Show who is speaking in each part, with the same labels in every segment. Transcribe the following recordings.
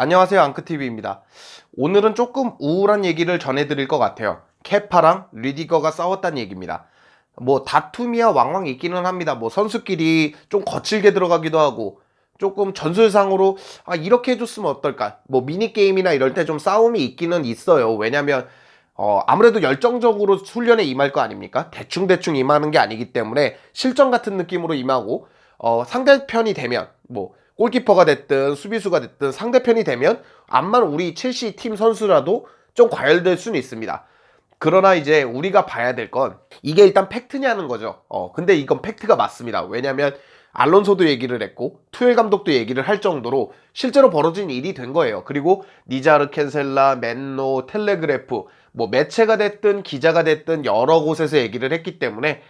Speaker 1: 안녕하세요 앙크TV입니다. 오늘은 조금 우울한 얘기를 전해드릴 것 같아요. 케파랑 리디거가 싸웠다는 얘기입니다. 뭐 다툼이야 왕왕 있기는 합니다. 뭐 선수끼리 좀 거칠게 들어가기도 하고 조금 전술상으로 아 이렇게 해줬으면 어떨까 뭐 미니게임이나 이럴 때 좀 싸움이 있기는 있어요. 왜냐면 어, 아무래도 열정적으로 훈련에 임할 거 아닙니까? 대충대충 임하는 게 아니기 때문에 실전 같은 느낌으로 임하고 어, 상대편이 되면 뭐 골키퍼가 됐든 수비수가 됐든 상대편이 되면 암만 우리 첼시 팀 선수라도 좀 과열될 수는 있습니다. 그러나 이제 우리가 봐야 될 건 이게 일단 팩트냐는 거죠. 어, 근데 이건 팩트가 맞습니다. 왜냐면 알론소도 얘기를 했고 투엘 감독도 얘기를 할 정도로 실제로 벌어진 일이 된 거예요. 그리고 니자르 캔셀라, 맨노, 텔레그래프 뭐 매체가 됐든 기자가 됐든 여러 곳에서 얘기를 했기 때문에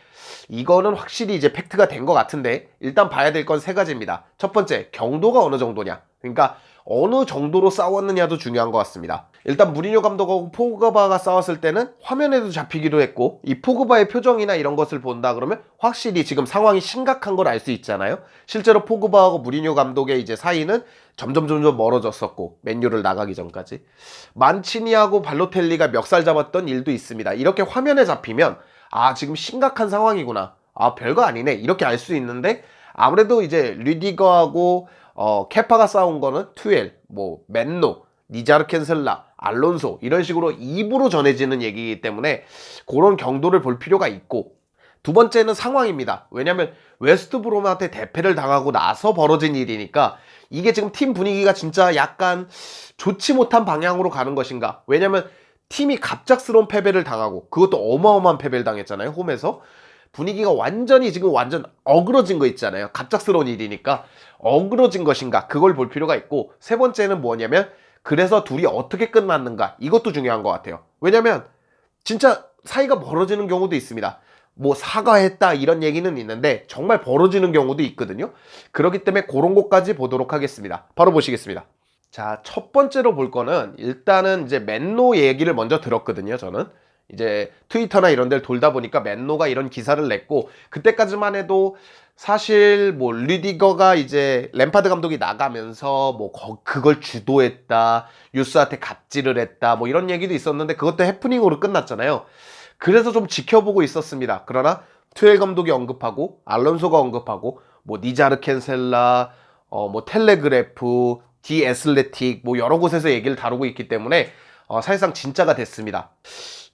Speaker 1: 이거는 확실히 이제 팩트가 된 것 같은데 일단 봐야 될 건 세 가지입니다. 첫 번째 경도가 어느 정도냐. 그러니까 어느 정도로 싸웠느냐도 중요한 것 같습니다. 일단 무리뉴 감독하고 포그바가 싸웠을 때는 화면에도 잡히기도 했고 이 포그바의 표정이나 이런 것을 본다 그러면 확실히 지금 상황이 심각한 걸 알 수 있잖아요. 실제로 포그바하고 무리뉴 감독의 이제 사이는 점점 점점 멀어졌었고 맨유를 나가기 전까지 만치니하고 발로텔리가 멱살 잡았던 일도 있습니다. 이렇게 화면에 잡히면 아 지금 심각한 상황이구나. 아 별거 아니네 이렇게 알 수 있는데 아무래도 이제 리디거하고 어, 케파가 싸운 거는 투엘, 뭐 맨노, 니자르 캔셀라, 알론소 이런 식으로 입으로 전해지는 얘기이기 때문에 그런 경도를 볼 필요가 있고 두 번째는 상황입니다. 왜냐하면 웨스트 브롬한테 대패를 당하고 나서 벌어진 일이니까 이게 지금 팀 분위기가 진짜 약간 좋지 못한 방향으로 가는 것인가? 왜냐면 팀이 갑작스러운 패배를 당하고 그것도 어마어마한 패배를 당했잖아요. 홈에서. 분위기가 완전히 지금 완전 어그러진 거 있잖아요. 갑작스러운 일이니까 어그러진 것인가 그걸 볼 필요가 있고 세 번째는 뭐냐면 그래서 둘이 어떻게 끝났는가 이것도 중요한 것 같아요. 왜냐면 진짜 사이가 멀어지는 경우도 있습니다. 뭐 사과했다 이런 얘기는 있는데 정말 벌어지는 경우도 있거든요. 그렇기 때문에 그런 것까지 보도록 하겠습니다. 바로 보시겠습니다. 자, 첫 번째로 볼 거는 일단은 이제 맨노 얘기를 먼저 들었거든요, 저는. 이제 트위터나 이런 데를 돌다 보니까 맨노가 이런 기사를 냈고 그때까지만 해도 사실 뭐 리디거가 이제 램파드 감독이 나가면서 뭐 거- 그걸 주도했다 유스한테 갑질을 했다 뭐 이런 얘기도 있었는데 그것도 해프닝으로 끝났잖아요. 그래서 좀 지켜보고 있었습니다. 그러나 투엘 감독이 언급하고 알론소가 언급하고 뭐 니자르 캔셀라 어뭐 텔레그래프 디 애슬레틱 뭐 여러 곳에서 얘기를 다루고 있기 때문에 어, 사실상 진짜가 됐습니다.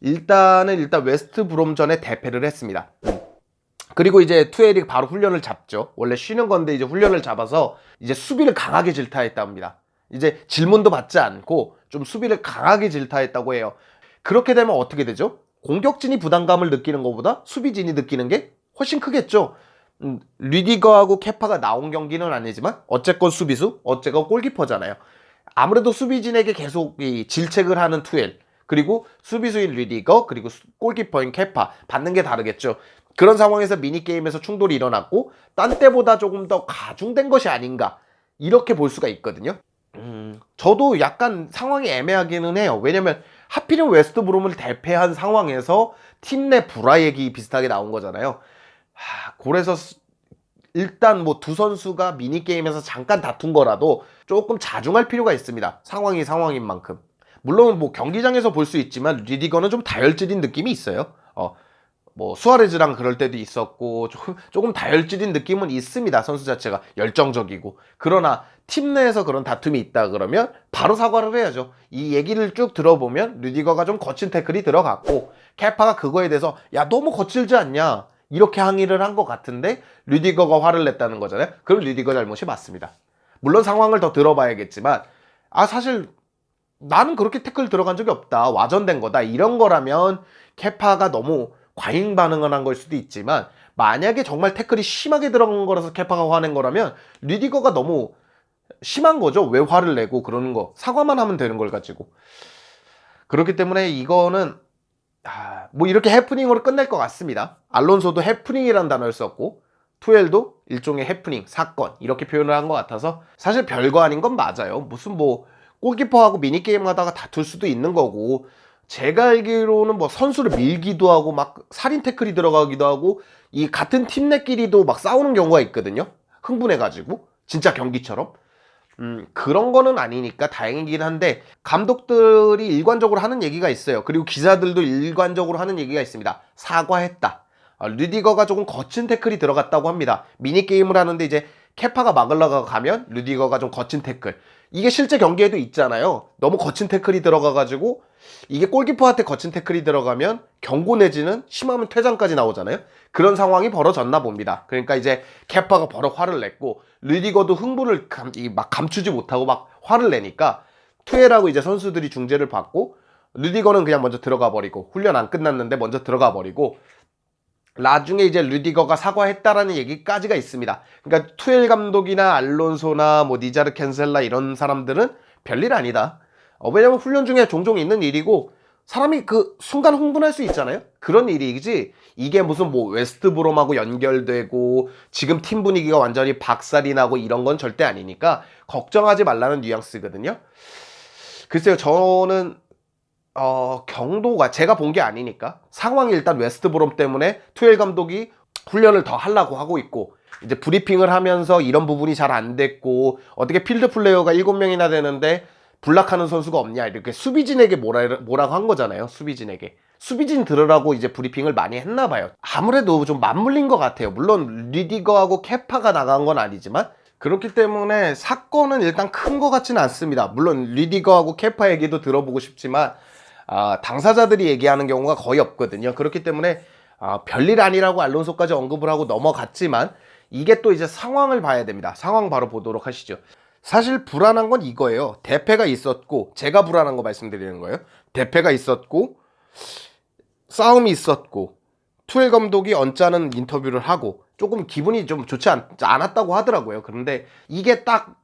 Speaker 1: 일단은 일단 웨스트 브롬전에 대패를 했습니다. 음. 그리고 이제 투엘이 바로 훈련을 잡죠. 원래 쉬는 건데 이제 훈련을 잡아서 이제 수비를 강하게 질타했다 합니다. 이제 질문도 받지 않고 좀 수비를 강하게 질타했다고 해요. 그렇게 되면 어떻게 되죠? 공격진이 부담감을 느끼는 것보다 수비진이 느끼는 게 훨씬 크겠죠. 음, 리디거하고 케파가 나온 경기는 아니지만 어쨌건 수비수, 어쨌건 골키퍼잖아요. 아무래도 수비진에게 계속 이 질책을 하는 투엘 그리고 수비수인 리디거 그리고 수- 골키퍼인 케파 받는 게 다르겠죠. 그런 상황에서 미니게임에서 충돌이 일어났고 딴 때보다 조금 더 가중된 것이 아닌가 이렇게 볼 수가 있거든요. 음, 저도 약간 상황이 애매하기는 해요. 왜냐면 하필이면 웨스트 브롬을 대패한 상황에서 팀 내 불화 얘기 비슷하게 나온 거잖아요. 하, 그래서 스- 일단 뭐 두 선수가 미니게임에서 잠깐 다툰 거라도 조금 자중할 필요가 있습니다. 상황이 상황인 만큼. 물론 뭐 경기장에서 볼 수 있지만 리디거는 좀 다혈질인 느낌이 있어요. 어, 뭐 수아레즈랑 그럴 때도 있었고 조금, 조금 다혈질인 느낌은 있습니다. 선수 자체가 열정적이고. 그러나 팀 내에서 그런 다툼이 있다 그러면 바로 사과를 해야죠. 이 얘기를 쭉 들어보면 리디거가 좀 거친 태클이 들어갔고 케파가 그거에 대해서 야 너무 거칠지 않냐 이렇게 항의를 한 것 같은데 리디거가 화를 냈다는 거잖아요. 그럼 리디거 잘못이 맞습니다. 물론 상황을 더 들어봐야겠지만 아 사실 나는 그렇게 태클 들어간 적이 없다. 와전된 거다. 이런 거라면 케파가 너무 과잉 반응을 한 걸 수도 있지만 만약에 정말 태클이 심하게 들어간 거라서 케파가 화낸 거라면 리디거가 너무 심한 거죠. 왜 화를 내고 그러는 거. 사과만 하면 되는 걸 가지고. 그렇기 때문에 이거는 아, 뭐 이렇게 해프닝으로 끝날 것 같습니다. 알론소도 해프닝이라는 단어를 썼고 투엘도 일종의 해프닝, 사건 이렇게 표현을 한 것 같아서 사실 별거 아닌 건 맞아요. 무슨 뭐 골키퍼하고 미니게임 하다가 다툴 수도 있는 거고 제가 알기로는 뭐 선수를 밀기도 하고 막 살인 태클이 들어가기도 하고 이 같은 팀 내끼리도 막 싸우는 경우가 있거든요. 흥분해가지고 진짜 경기처럼 음, 그런 거는 아니니까 다행이긴 한데 감독들이 일관적으로 하는 얘기가 있어요. 그리고 기자들도 일관적으로 하는 얘기가 있습니다. 사과했다. 어, 르디거가 조금 거친 태클이 들어갔다고 합니다. 미니 게임을 하는데 이제 케파가 막으려고 가면 르디거가 좀 거친 태클. 이게 실제 경기에도 있잖아요. 너무 거친 태클이 들어가가지고 이게 골키퍼한테 거친 태클이 들어가면 경고 내지는 심하면 퇴장까지 나오잖아요. 그런 상황이 벌어졌나 봅니다. 그러니까 이제 케파가 버럭 화를 냈고 르디거도 흥분을 감, 이막 감추지 못하고 막 화를 내니까 투에라고 이제 선수들이 중재를 받고 르디거는 그냥 먼저 들어가 버리고 훈련 안 끝났는데 먼저 들어가 버리고 나중에 이제 르디거가 사과했다라는 얘기까지가 있습니다. 그러니까 투엘 감독이나 알론소나 뭐 니자르 캔셀라 이런 사람들은 별일 아니다. 어, 왜냐면 훈련 중에 종종 있는 일이고 사람이 그 순간 흥분할 수 있잖아요. 그런 일이지 이게 무슨 뭐 웨스트브롬하고 연결되고 지금 팀 분위기가 완전히 박살이 나고 이런 건 절대 아니니까 걱정하지 말라는 뉘앙스거든요. 글쎄요, 저는 어, 경도가 제가 본 게 아니니까. 상황이 일단 웨스트브롬 때문에 투엘 감독이 훈련을 더 하려고 하고 있고 이제 브리핑을 하면서 이런 부분이 잘 안 됐고 어떻게 필드 플레이어가 7명이나 되는데 블락하는 선수가 없냐 이렇게 수비진에게 뭐라, 뭐라고 한 거잖아요 수비진에게. 수비진 들으라고 이제 브리핑을 많이 했나 봐요. 아무래도 좀 맞물린 것 같아요. 물론 리디거하고 케파가 나간 건 아니지만 그렇기 때문에 사건은 일단 큰 것 같지는 않습니다. 물론 리디거하고 케파 얘기도 들어보고 싶지만 아, 당사자들이 얘기하는 경우가 거의 없거든요 그렇기 때문에 아, 별일 아니라고 알론소까지 언급을 하고 넘어갔지만 이게 또 이제 상황을 봐야 됩니다 상황 바로 보도록 하시죠 사실 불안한 건 이거예요. 대패가 있었고 제가 불안한 거 말씀드리는 거예요. 대패가 있었고 싸움이 있었고 투엘 감독이 언짢은 인터뷰를 하고 조금 기분이 좀 좋지 않, 않았다고 하더라고요. 그런데 이게 딱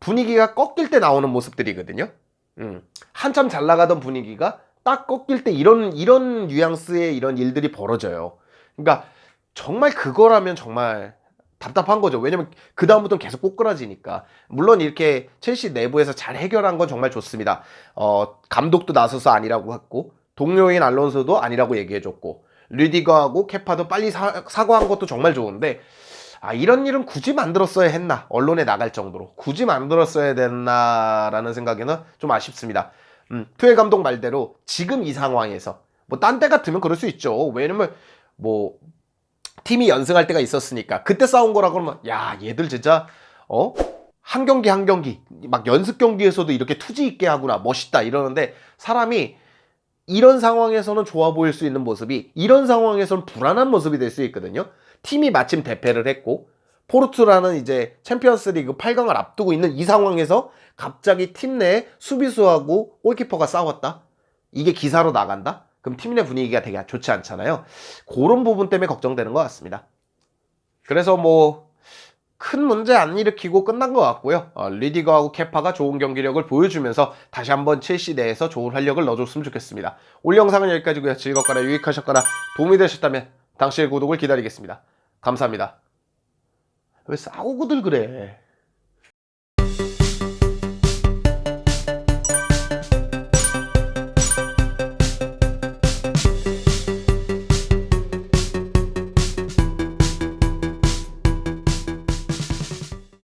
Speaker 1: 분위기가 꺾일 때 나오는 모습들이거든요. 음, 한참 잘 나가던 분위기가 딱 꺾일 때 이런 이런 뉘앙스의 이런 일들이 벌어져요. 그러니까 정말 그거라면 정말 답답한 거죠. 왜냐면 그 다음부터는 계속 꼬꾸라지니까. 물론 이렇게 첼시 내부에서 잘 해결한 건 정말 좋습니다. 어, 감독도 나서서 아니라고 했고 동료인 알론소도 아니라고 얘기해줬고 르디거하고 케파도 빨리 사, 사과한 것도 정말 좋은데 아 이런 일은 굳이 만들었어야 했나 언론에 나갈 정도로 굳이 만들었어야 됐나라는 생각에는 좀 아쉽습니다. 음, 투엘 감독 말대로 지금 이 상황에서 뭐 딴 때 같으면 그럴 수 있죠. 왜냐면 뭐 팀이 연승할 때가 있었으니까 그때 싸운 거라 그러면 야 얘들 진짜 어? 한 경기 한 경기 막 연습 경기에서도 이렇게 투지 있게 하구나 멋있다 이러는데 사람이 이런 상황에서는 좋아 보일 수 있는 모습이 이런 상황에서는 불안한 모습이 될 수 있거든요. 팀이 마침 대패를 했고 포르투라는 이제 챔피언스리그 8강을 앞두고 있는 이 상황에서 갑자기 팀내 수비수하고 골키퍼가 싸웠다. 이게 기사로 나간다. 그럼 팀 내 분위기가 되게 좋지 않잖아요. 그런 부분 때문에 걱정되는 것 같습니다. 그래서 뭐 큰 문제 안 일으키고 끝난 것 같고요. 어, 리디거하고 케파가 좋은 경기력을 보여주면서 다시 한번 첼시 내에서 좋은 활력을 넣어줬으면 좋겠습니다. 올 영상은 여기까지고요. 즐겁거나 유익하셨거나 도움이 되셨다면 당신의 구독을 기다리겠습니다. 감사합니다. 왜 싸우고들 그래?